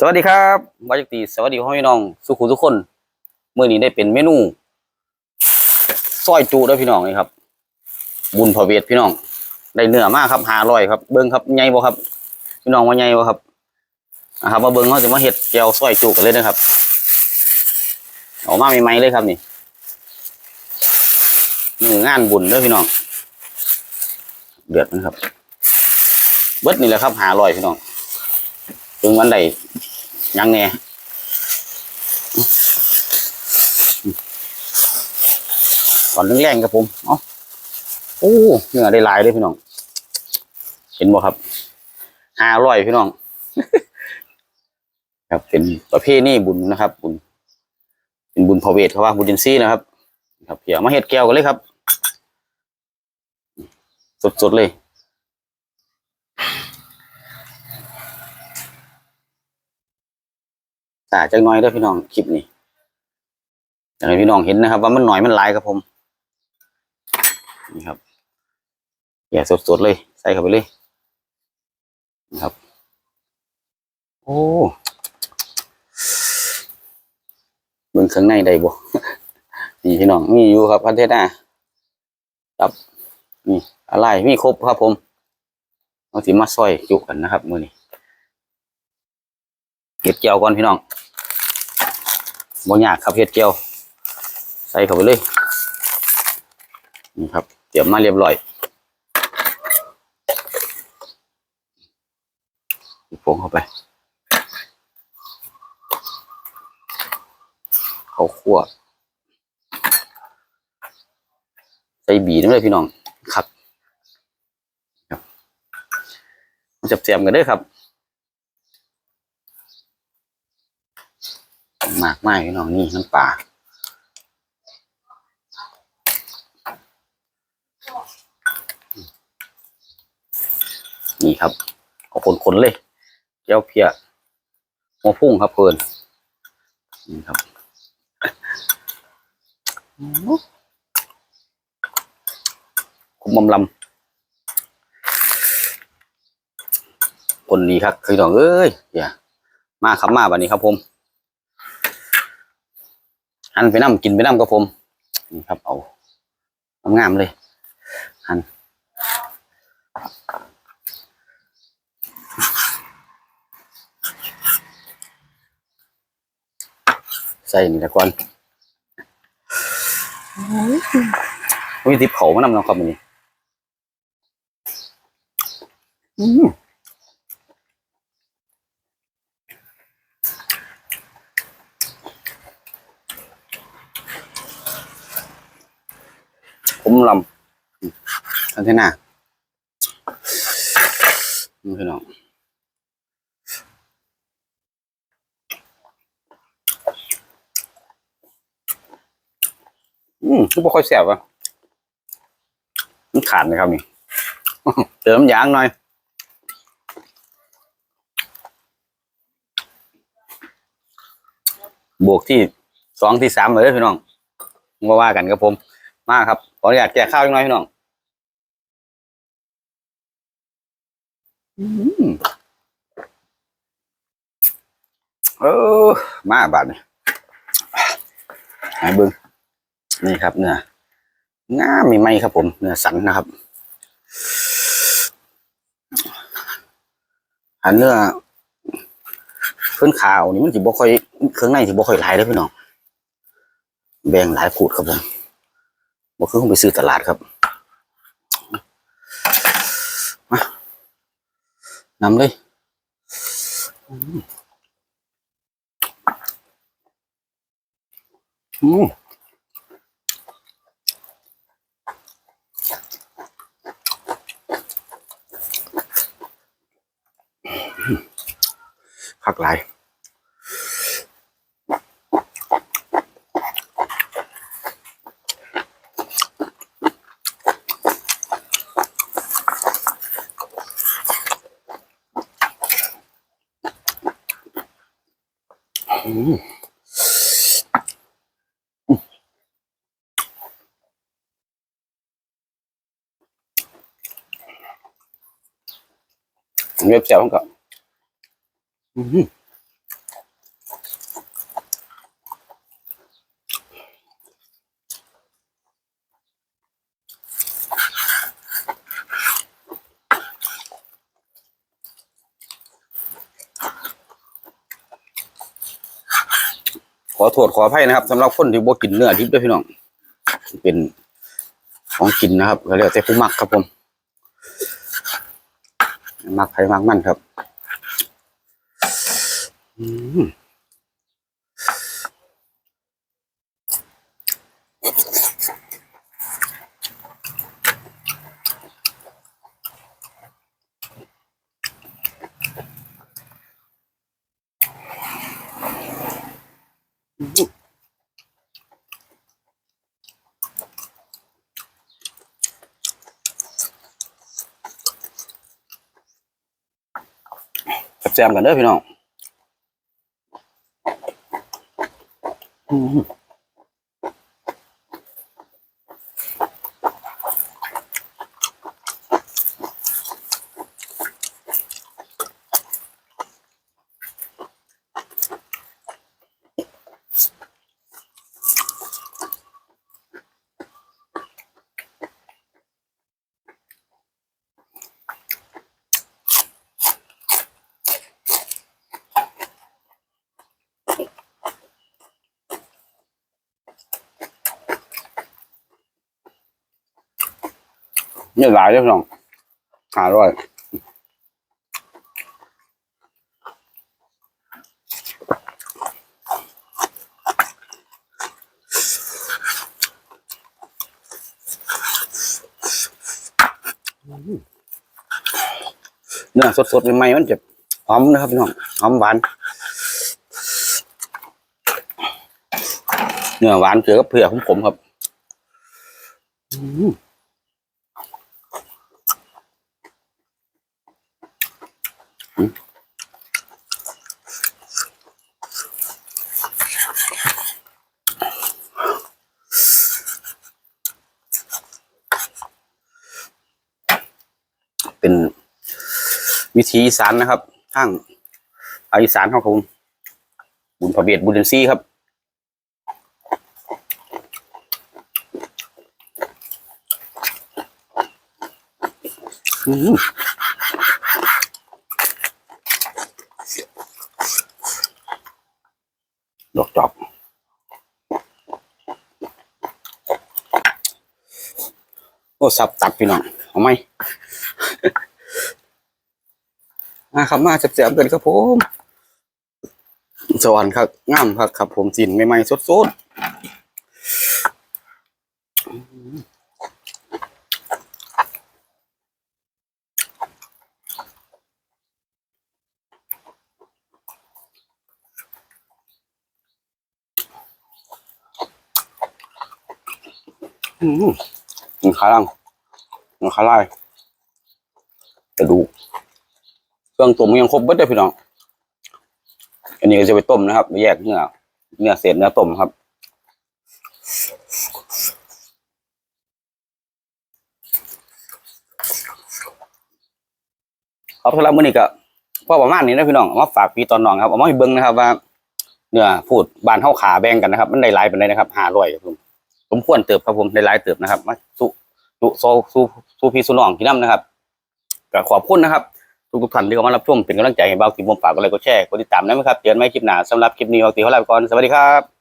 สวัสดีครับวาจักตีสวัสดีพ่อพี่น้องสุขุทุกคนเมื่อนี้ได้เป็นเมนูซอยจูด้อพี่น้องนี่ครับ บุญพระเวทพี่น้องได้เนื้อมากครับหาร้อยครับเบิ้งครับใหญ่บ่ครับ พี่น้องว่าใหญ่บ่ครับนะครับมาเบิ้งเขาจะมาเห็ดแก้วซอยจุกันเลยนะครับออกมาใหม่ๆเลยครับนี่นี่งานบุญด้อพี่น้อง เดือดนะครับเบิดนี่แหละครับหาร้อยพี่น้องถึงวันใด ยังไงก่อนแรงๆครับผม เออโอ้เนื้อได้ลายเลยพี่น้อง เห็นบ่ครับห้าร้อยพี่น้อง ครับเป็นประเภทนี้บุญนะครับ บุญ เป็นบุญพระเวทเขาว่าบุญจินซี่นะครับ ครับเพียมาเห็ดแก้วกันเลยครับ สดๆเลย ตาจักน้อยด้อพี่น้องคลิปนี้อยากให้พี่น้องเห็นนะครับ ว่ามันหน่อยมันลายครับผม นี่ครับอย่าสดๆเลย ใส่เข้าไปเลยนะครับ โอ้เบิ่งข้างในได้บ่นี่พี่น้องมีอยู่ครับพันเทศนาครับนี่อะไรมีครบครับผมเอาสิมาซอยจุกันนะครับมือนี้เห็ดเจียวก่อนพี่น้อง บ่ยากครับเห็ดเจียว ใส่เข้าไปเลยนี่ครับ เตรียมมาเรียบร้อยผงเข้าไปเข้าคั่วใส่บีนั่นเลยพี่น้องครับครับมันจะเตรียมกันเด้อครับ มากมากพี่น้องนี่น้ำปลานี่ครับ เอาขนๆ เลยแก้วเพียหัวพุ่งครับเพลินนี่ครับคุมบำลำคนดีครับพี่น้องเอ้ยอย่ามาครับมาบันนี้ครับผม หันไปน้ำกินไปน้ำกับผมนี่ครับเอางามเลยหันใส่นี่ละก่อนมีติบเขามานำน้องครับมันนี่อืม ลำทันเทน่าพี่น้องอืมคือบ่ค่อยแซ่บอะมันขาดนะครับนี่เติมยางหน่อยบวกที่สองที่สามเลยพี่น้องมาว่ากันครับผม มาครับขออนุญาตแจกข้าวอีกหน่อยพี่น้องอืมเออมาบาดนี่ไหนเบิ้งนี่ครับเนื้องามมีไหมครับผม เนื้อสันนะครับอันเนื้อขึ้นขาวนี่มันสิบ่ค่อยเครื่องในสิบ่ค่อยหลายเด้อพี่น้องแบ่งหลายขูดครับผม บ่คือผมไปซื้อตลาดครับมานำเลยอืมอืมคักหลาย เว็บเจ้าของกับขอโทษขออภัยนะครับสำหรับคนที่บ่กินเนื้อทิพย์ด้วยพี่น้อง เป็นของกินนะครับเราเรียกแต่ผู้มักครับผม มักใครมักมันครับอืม ซมกันเด้อพี่น้อง เนี่ยหลายเด้อพี่น้องหาร้อยเนื้อสดๆใหม่ๆมันจะหอมนะครับพี่น้องหอมหวานเนื้อหวานเจอกับเผือกของผมครับ อืม เป็นวิธีอีสานนะครับทางภาอีสานของผมบุญพระเบียดบุญเดนซี่ครับอดอกจอกโอ้สับตัดพี่น้องเอาไหม มาครับมาเสียบๆกันครับผมสวรรค์ครับงามครับครับผมสินใหม่ๆสดๆอืมขาลังขาลายกระดูก เครื่องต้มยังครบเบิดเลยพี่น้อง อันนี้ก็จะไปต้มนะครับไปแยกเนื้อเนื้อเศษเนื้อต้มครับครับสำหรับมื้อนี้ก็พอประมาณนี้นะพี่น้องเอามาฝากพี่ตอนน้องครับเอามาให้เบิ่งนะครับว่าเนื้อพูดบานเท่าขาแบ่งกันนะครับ มันได้หลายเป็นไดนะครับห้าร้อยครับผมสมควรเติบครับผมได้หลายเติบนะครับ มาสู้สู้สู้สู้สู้พี่สู้น้องพี่น้ำนะครับก็ขอบคุณนะครับ ทุกทุกๆท่านที่เข้ามารับชมเป็นกำลังใจให้เบาติบมปากกดไลค์กดแชร์กดติดตามนะครับเจอกันใหม่คลิปหน้าสำหรับคลิปนี้เบาติขอลาไปก่อนสวัสดีครับ